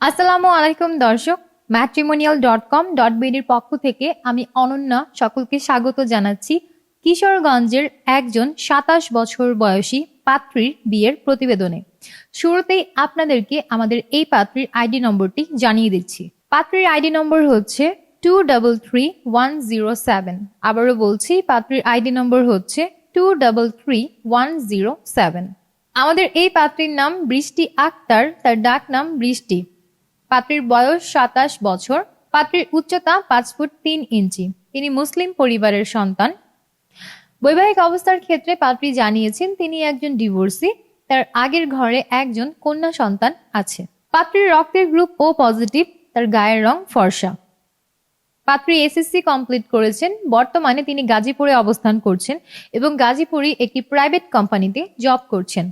আসসালামু আলাইকুম দর্শক ম্যাট্রিমোনিয়াল ডট কম ডট বিডির পক্ষ থেকে আমি অনন্যা সকলকে স্বাগত জানাচ্ছি। কিশোরগঞ্জের একজন সাতাশ বছর বয়সী পাত্রীর বিয়ের প্রতিবেদনে। শুরুতেই আপনাদেরকে আমাদের এই পাত্রীর আইডি নম্বরটি জানিয়ে দিচ্ছি। পাত্রীর আইডি নম্বর হচ্ছে two double three one zero seven আবারও বলছি, পাত্রীর আইডি নম্বর হচ্ছে two double three one zero seven আমাদের এই পাত্রীর নাম বৃষ্টি আক্তার, তার ডাক নাম বৃষ্টি। পাত্রীর বয়স সাতাশ বছর, পাত্রীর উচ্চতা পাঁচ ফুট তিন ইঞ্চি। তিনি মুসলিম পরিবারের সন্তান। বৈবাহিক অবস্থার ক্ষেত্রে পাত্রী জানিয়েছেন, তিনি একজন ডিভোর্সি, তার আগের ঘরে একজন কন্যা সন্তান আছে। পাত্রীর রক্তের গ্রুপ ও পজিটিভ, তার গায়ের রং ফর্সা। পাত্রী এসএসসি কমপ্লিট করেছেন। বর্তমানে তিনি গাজীপুরে অবস্থান করছেন এবং গাজীপুরে একটি প্রাইভেট কোম্পানিতে জব করছেন।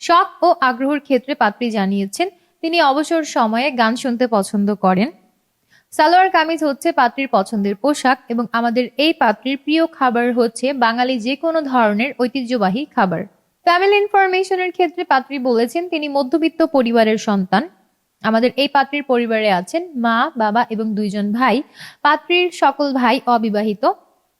শখ ও আগ্রহের ক্ষেত্রে পাত্রী জানিয়েছেন তিনি অবসর সময়ে গান শুনতে পছন্দ করেন। সালোয়ার কামিজ হচ্ছে পাত্রীর পছন্দের পোশাক এবং আমাদের এই পাত্রীর প্রিয় খাবার হচ্ছে বাঙালি যে কোনো ধরনের ঐতিহ্যবাহী খাবার। ফ্যামিলি ইনফরমেশনের ক্ষেত্রে পাত্রী বলেছেন, তিনি মধ্যবিত্ত পরিবারের সন্তান। আমাদের এই পাত্রীর পরিবারে আছেন মা, বাবা এবং দুইজন ভাই। পাত্রীর সকল ভাই অবিবাহিত।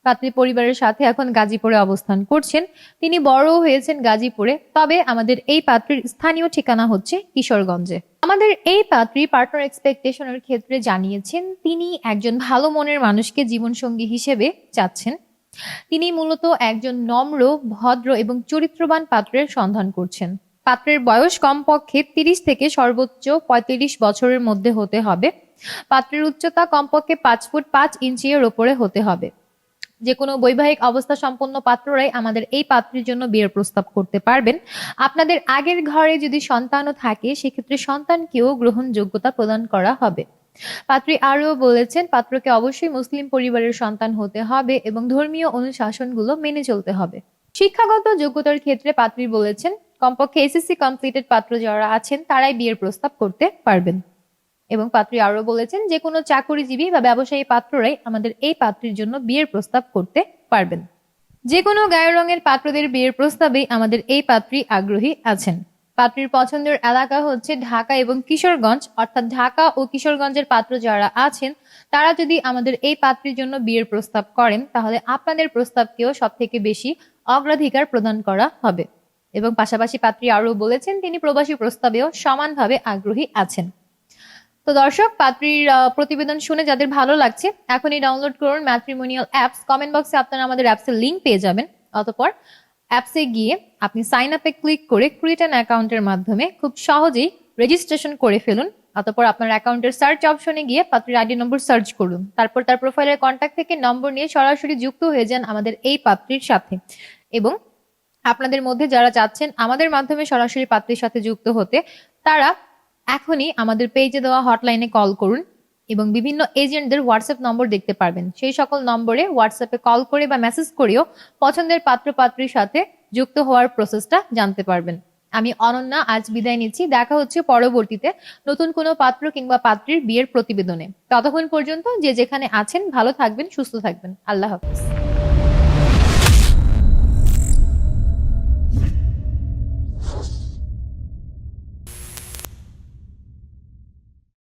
পাত্রী পরিবারের সাথে এখন গাজীপুরে অবস্থান করছেন। তিনি বড় হয়েছেন গাজীপুরে, তবে আমাদের এই পাত্রীর স্থানীয় ঠিকানা হচ্ছে কিশোরগঞ্জে। আমাদের এই পাত্রী পার্টনার এক্সপেকটেশনের ক্ষেত্রে জানিয়েছেন, তিনি একজন ভালো মনের মানুষকে জীবনসঙ্গী হিসেবে চাচ্ছেন। তিনি মূলত একজন নম্র, ভদ্র এবং চরিত্রবান পাত্রের সন্ধান করছেন। পাত্রের বয়স কমপক্ষে তিরিশ থেকে সর্বোচ্চ পঁয়ত্রিশ বছরের মধ্যে হতে হবে। পাত্রের উচ্চতা কমপক্ষে পাঁচ ফুট পাঁচ ইঞ্চি এর ওপরে হতে হবে। যে কোনো বৈবাহিক অবস্থা সম্পন্ন পাত্ররাই আমাদের এই পাত্রের জন্য বিয়ের প্রস্তাব করতে পারবেন। আপনাদের আগের ঘরে যদি সন্তানও থাকে, সেক্ষেত্রে সন্তানকেও গ্রহণযোগ্যতা প্রদান করা হবে। পাত্রী আরও বলেছেন, পাত্রকে অবশ্যই মুসলিম পরিবারের সন্তান হতে হবে এবং ধর্মীয় অনুশাসনগুলো মেনে চলতে হবে। শিক্ষাগত যোগ্যতার ক্ষেত্রে পাত্রী বলেছেন, কমপক্ষে এসএসসি কমপ্লিটেড পাত্র যারা আছেন, তারাই বিয়ের প্রস্তাব করতে পারবেন। এবং পাত্রী আরও বলেছেন যে কোনো চাকরিজীবী বা ব্যবসায়ী পাত্ররাই আমাদের এই পাত্রীর জন্য বিয়ের প্রস্তাব করতে পারবেন। যে কোনো গায়ের রঙের পাত্রদের বিয়ের প্রস্তাবে আমাদের এই পাত্রী আগ্রহী আছেন। পাত্রীর পছন্দের এলাকা হচ্ছে ঢাকা এবং কিশোরগঞ্জ। অর্থাৎ ঢাকা ও কিশোরগঞ্জের পাত্র যারা আছেন, তারা যদি আমাদের এই পাত্রীর জন্য বিয়ের প্রস্তাব করেন, তাহলে আপনাদের প্রস্তাবকেও সব থেকে বেশি অগ্রাধিকার প্রদান করা হবে। এবং পাশাপাশি পাত্রী আরও বলেছেন, তিনি প্রবাসী প্রস্তাবেও সমানভাবে আগ্রহী আছেন। তো দর্শক, পাত্রীর প্রতিবেদন শুনে যাদের ভালো লাগছে, এখনই ডাউনলোড করুন ম্যাট্রিমোনিয়াল অ্যাপস কমেন্ট বক্সে আপনারা আমাদের অ্যাপসের লিঙ্ক পেয়ে যাবেন। অতপর অ্যাপসে গিয়ে আপনি সাইন আপে ক্লিক করে ক্রিয়েট অ্যান অ্যাকাউন্টের মাধ্যমে খুব সহজেই রেজিস্ট্রেশন করে ফেলুন। অতপর আপনার অ্যাকাউন্টের সার্চ অপশনে গিয়ে পাত্রীর আইডি নম্বর সার্চ করুন। তারপর তার প্রোফাইলের কন্ট্যাক্ট থেকে নম্বর নিয়ে সরাসরি যুক্ত হয়ে যান আমাদের এই পাত্রীর সাথে। এবং আপনাদের মধ্যে যারা চাচ্ছেন আমাদের মাধ্যমে সরাসরি পাত্রীর সাথে যুক্ত হতে, তারা এখনই আমাদের পেজে দেওয়া হটলাইনে কল করুন এবং বিভিন্ন এজেন্টদের হোয়াটসঅ্যাপ নম্বর দেখতে পারবেন। সেই সকল নম্বরে হোয়াটসঅ্যাপে কল করে বা মেসেজ করেও পছন্দের পাত্র পাত্রীর সাথে যুক্ত হওয়ার প্রসেসটা জানতে পারবেন। আমি অনন্যা আজ বিদায় নিচ্ছি। দেখা হচ্ছে পরবর্তীতে নতুন কোনো পাত্র কিংবা পাত্রীর বিয়ের প্রতিবেদনে। ততক্ষণ পর্যন্ত যে যেখানে আছেন ভালো থাকবেন, সুস্থ থাকবেন। আল্লাহ হাফিজ।